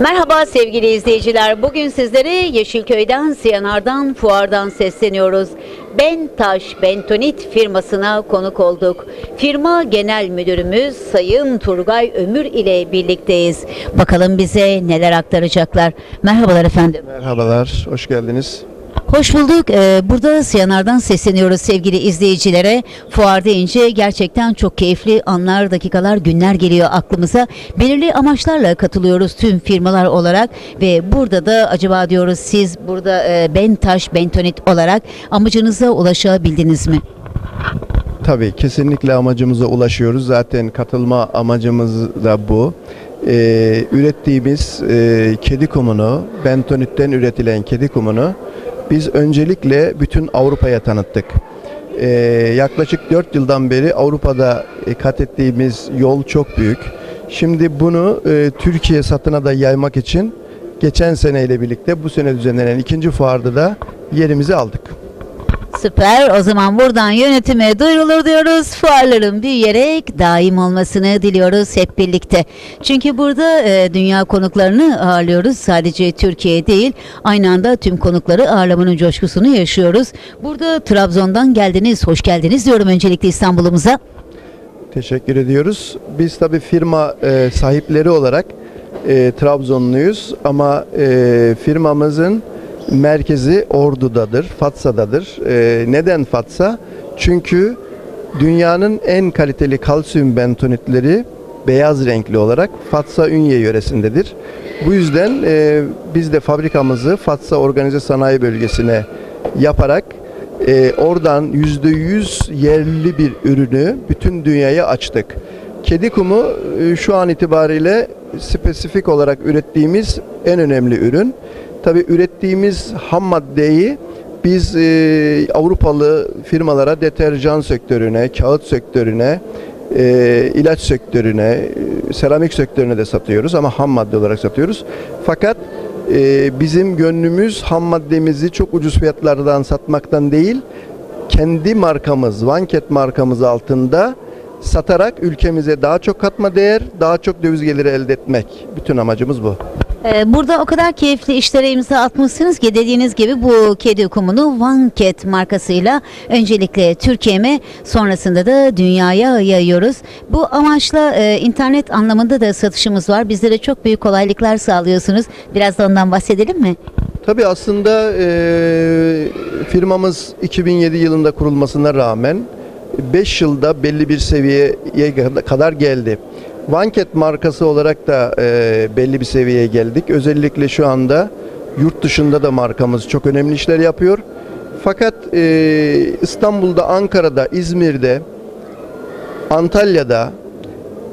Merhaba sevgili izleyiciler. Bugün sizlere Yeşilköy'den, Siyanar'dan, Fuar'dan sesleniyoruz. Ben Taş Bentonit firmasına konuk olduk. Firma Genel Müdürümüz Sayın Turgay Ömür ile birlikteyiz. Bakalım bize neler aktaracaklar. Merhabalar efendim. Merhabalar, hoş geldiniz. Hoş bulduk. Ee, Burada Siyanar'dan sesleniyoruz sevgili izleyicilere. Fuar deyince gerçekten çok keyifli anlar, dakikalar, günler geliyor aklımıza. Belirli amaçlarla katılıyoruz tüm firmalar olarak ve burada da acaba diyoruz siz burada e, Bentaş, Bentonit olarak amacınıza ulaşabildiniz mi? Tabii kesinlikle amacımıza ulaşıyoruz. Zaten katılma amacımız da bu. Ee, ürettiğimiz e, kedi kumunu, bentonitten üretilen kedi kumunu biz öncelikle bütün Avrupa'ya tanıttık. Ee, yaklaşık 4 yıldan beri Avrupa'da e, kat ettiğimiz yol çok büyük. Şimdi bunu e, Türkiye satına da yaymak için geçen seneyle birlikte bu sene düzenlenen ikinci fuarda da yerimizi aldık. Süper. O zaman buradan yönetime duyurulur diyoruz. Fuarların büyüyerek daim olmasını diliyoruz hep birlikte. Çünkü burada e, dünya konuklarını ağırlıyoruz. Sadece Türkiye değil, aynı anda tüm konukları ağırlamanın coşkusunu yaşıyoruz. Burada Trabzon'dan geldiniz, hoş geldiniz diyorum öncelikle İstanbul'umuza. Teşekkür ediyoruz. Biz tabii firma e, sahipleri olarak e, Trabzonluyuz ama e, firmamızın merkezi Ordu'dadır, Fatsa'dadır. E, neden Fatsa? Çünkü dünyanın en kaliteli kalsiyum bentonitleri beyaz renkli olarak Fatsa Ünye yöresindedir. Bu yüzden e, biz de fabrikamızı Fatsa Organize Sanayi Bölgesi'ne yaparak e, oradan %100 yerli bir ürünü bütün dünyaya açtık. Kedi kumu e, şu an itibariyle spesifik olarak ürettiğimiz en önemli ürün. Tabi ürettiğimiz ham maddeyi biz e, Avrupalı firmalara deterjan sektörüne, kağıt sektörüne, e, ilaç sektörüne, e, seramik sektörüne de satıyoruz ama ham madde olarak satıyoruz. Fakat e, bizim gönlümüz ham maddemizi çok ucuz fiyatlardan satmaktan değil, kendi markamız, Vanket markamız altında satarak ülkemize daha çok katma değer, daha çok döviz geliri elde etmek. Bütün amacımız bu. Ee, Burada o kadar keyifli işlere imza atmışsınız ki dediğiniz gibi bu kedi kumunu One markasıyla öncelikle Türkiye'me sonrasında da dünyaya yayıyoruz. Bu amaçla e, internet anlamında da satışımız var. Bizlere çok büyük kolaylıklar sağlıyorsunuz. Biraz da ondan bahsedelim mi? Tabii aslında e, firmamız 2007 yılında kurulmasına rağmen 5 yılda belli bir seviyeye kadar geldi. Vanket markası olarak da e, belli bir seviyeye geldik. Özellikle şu anda yurt dışında da markamız çok önemli işler yapıyor. Fakat e, İstanbul'da, Ankara'da, İzmir'de, Antalya'da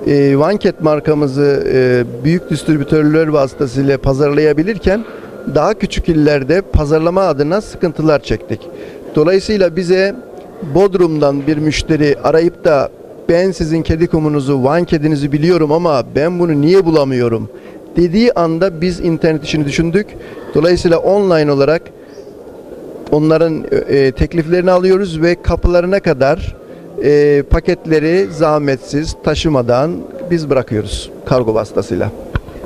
e, Vanket markamızı e, büyük distribütörler vasıtasıyla pazarlayabilirken daha küçük illerde pazarlama adına sıkıntılar çektik. Dolayısıyla bize Bodrum'dan bir müşteri arayıp da ben sizin kedi kumunuzu, Van kedinizi biliyorum ama ben bunu niye bulamıyorum dediği anda biz internet işini düşündük. Dolayısıyla online olarak onların e, tekliflerini alıyoruz ve kapılarına kadar e, paketleri zahmetsiz taşımadan biz bırakıyoruz kargo vasıtasıyla.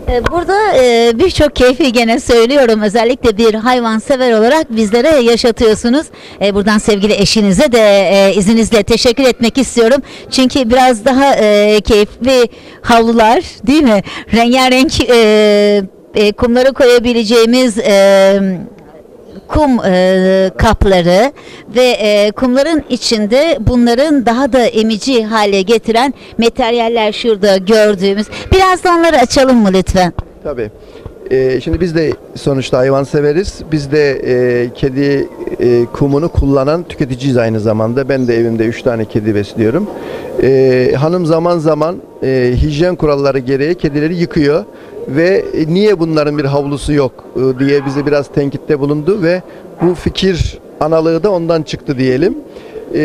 Ee, Burada e, birçok keyfi gene söylüyorum. Özellikle bir hayvan sever olarak bizlere yaşatıyorsunuz. E, Buradan sevgili eşinize de e, izninizle teşekkür etmek istiyorum. Çünkü biraz daha keyifli havlular değil mi? Rengarenk kumları koyabileceğimiz kum e, kapları ve e, kumların içinde bunların daha da emici hale getiren materyaller şurada gördüğümüz. Biraz da onları açalım mı lütfen? Tabii. Ee, şimdi biz de sonuçta hayvan severiz. Biz de e, kedi e, kumunu kullanan tüketiciyiz aynı zamanda. Ben de evimde 3 tane kedi besliyorum. Ee, hanım zaman zaman e, hijyen kuralları gereği kedileri yıkıyor ve e, niye bunların bir havlusu yok e, diye bize biraz tenkitte bulundu ve bu fikir analığı da ondan çıktı diyelim. Ee,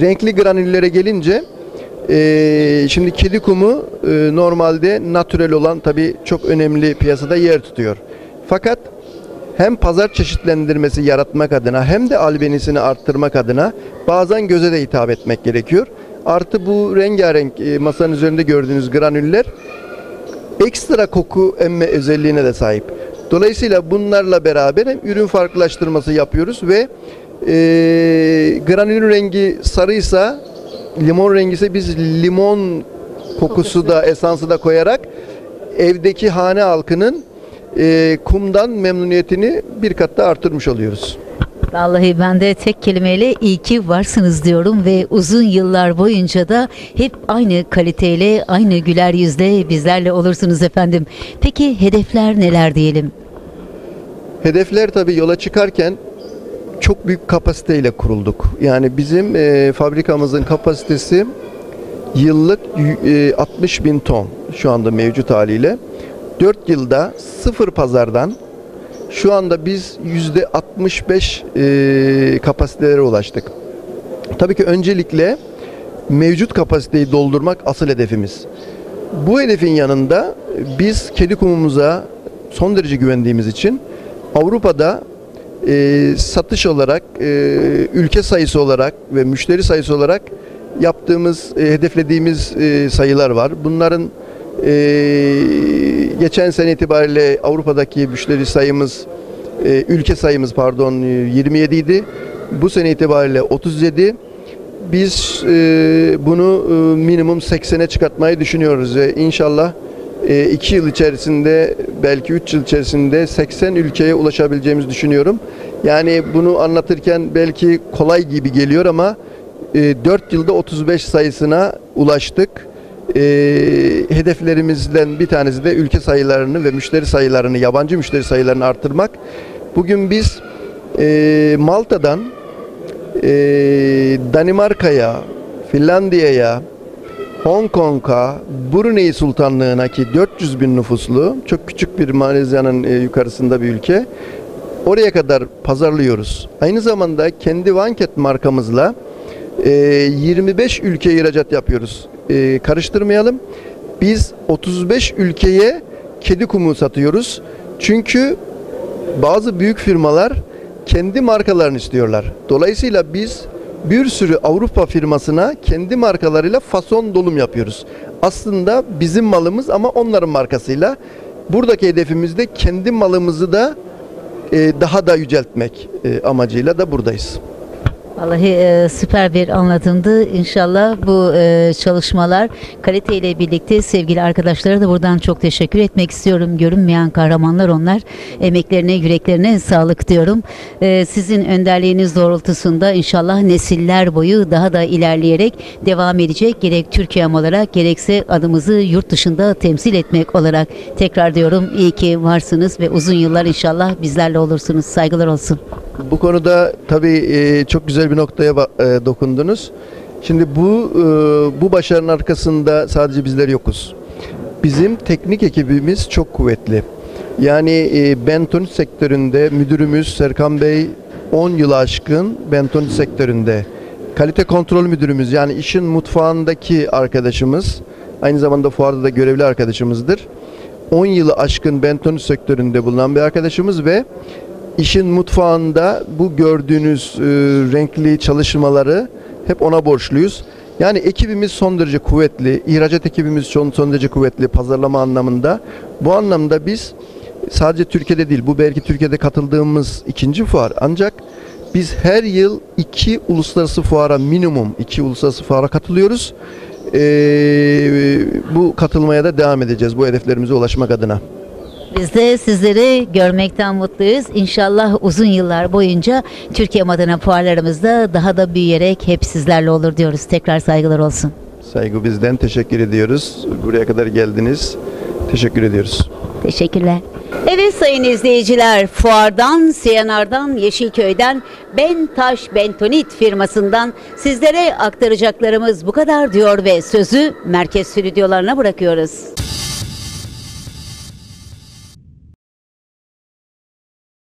renkli granüllere gelince ee, şimdi kedi kumu e, normalde natürel olan tabi çok önemli piyasada yer tutuyor. Fakat hem pazar çeşitlendirmesi yaratmak adına hem de albenisini arttırmak adına bazen göze de hitap etmek gerekiyor. Artı bu rengarenk e, masanın üzerinde gördüğünüz granüller ekstra koku emme özelliğine de sahip. Dolayısıyla bunlarla beraber hem ürün farklılaştırması yapıyoruz ve e, granül rengi sarıysa limon rengi ise biz limon kokusu da esansı da koyarak evdeki hane halkının e, kumdan memnuniyetini bir kat da artırmış oluyoruz. Vallahi ben de tek kelimeyle iyi ki varsınız diyorum ve uzun yıllar boyunca da hep aynı kaliteyle, aynı güler yüzle bizlerle olursunuz efendim. Peki hedefler neler diyelim? Hedefler tabii yola çıkarken çok büyük kapasiteyle kurulduk. Yani bizim e, fabrikamızın kapasitesi yıllık e, 60 bin ton şu anda mevcut haliyle. 4 yılda sıfır pazardan şu anda biz yüzde 65 e, kapasitelere ulaştık. Tabii ki öncelikle mevcut kapasiteyi doldurmak asıl hedefimiz. Bu hedefin yanında biz kedi kumumuza son derece güvendiğimiz için Avrupa'da e, satış olarak, e, ülke sayısı olarak ve müşteri sayısı olarak yaptığımız, e, hedeflediğimiz e, sayılar var. Bunların geçen sene itibariyle Avrupa'daki müşteri sayımız, e, ülke sayımız pardon e, 27 idi. Bu sene itibariyle 37. Biz e, bunu e, minimum 80'e çıkartmayı düşünüyoruz ve inşallah 2 yıl içerisinde belki 3 yıl içerisinde 80 ülkeye ulaşabileceğimizi düşünüyorum. Yani bunu anlatırken belki kolay gibi geliyor ama 4 yılda 35 sayısına ulaştık. E, hedeflerimizden bir tanesi de ülke sayılarını ve müşteri sayılarını, yabancı müşteri sayılarını arttırmak. Bugün biz e, Malta'dan e, Danimarka'ya, Finlandiya'ya, Hong Kong'a, Brunei Sultanlığı'na ki 400 bin nüfuslu çok küçük bir Malezya'nın e, yukarısında bir ülke. Oraya kadar pazarlıyoruz. Aynı zamanda kendi Vanket markamızla e, 25 ülkeye ihracat yapıyoruz. E, karıştırmayalım. Biz 35 ülkeye kedi kumu satıyoruz. Çünkü bazı büyük firmalar kendi markalarını istiyorlar. Dolayısıyla biz bir sürü Avrupa firmasına kendi markalarıyla fason dolum yapıyoruz. Aslında bizim malımız ama onların markasıyla. Buradaki hedefimiz de kendi malımızı da e, daha da yüceltmek e, amacıyla da buradayız. Vallahi e, süper bir anlatımdı. İnşallah bu e, çalışmalar kaliteyle birlikte sevgili arkadaşlara da buradan çok teşekkür etmek istiyorum. Görünmeyen kahramanlar onlar. Emeklerine, yüreklerine sağlık diyorum. E, sizin önderliğiniz doğrultusunda inşallah nesiller boyu daha da ilerleyerek devam edecek. Gerek Türkiye'm olarak gerekse adımızı yurt dışında temsil etmek olarak tekrar diyorum iyi ki varsınız ve uzun yıllar inşallah bizlerle olursunuz. Saygılar olsun. Bu konuda tabii e, çok güzel bir noktaya e, dokundunuz. Şimdi bu e, bu başarının arkasında sadece bizler yokuz. Bizim teknik ekibimiz çok kuvvetli. Yani e, bentonit sektöründe müdürümüz Serkan Bey 10 yılı aşkın bentonit sektöründe. Kalite kontrol müdürümüz yani işin mutfağındaki arkadaşımız aynı zamanda fuarda da görevli arkadaşımızdır. 10 yılı aşkın bentonit sektöründe bulunan bir arkadaşımız ve işin mutfağında bu gördüğünüz e, renkli çalışmaları hep ona borçluyuz. Yani ekibimiz son derece kuvvetli, ihracat ekibimiz son, derece kuvvetli pazarlama anlamında. Bu anlamda biz sadece Türkiye'de değil, bu belki Türkiye'de katıldığımız ikinci fuar. Ancak biz her yıl iki uluslararası fuara minimum iki uluslararası fuara katılıyoruz. Ee, bu katılmaya da devam edeceğiz bu hedeflerimize ulaşmak adına. Biz de sizleri görmekten mutluyuz. İnşallah uzun yıllar boyunca Türkiye adına fuarlarımızda daha da büyüyerek hep sizlerle olur diyoruz. Tekrar saygılar olsun. Saygı bizden teşekkür ediyoruz. Buraya kadar geldiniz. Teşekkür ediyoruz. Teşekkürler. Evet sayın izleyiciler, Fuar'dan, CNR'dan, Yeşilköy'den, Bentaş Bentonit firmasından sizlere aktaracaklarımız bu kadar diyor ve sözü merkez stüdyolarına bırakıyoruz.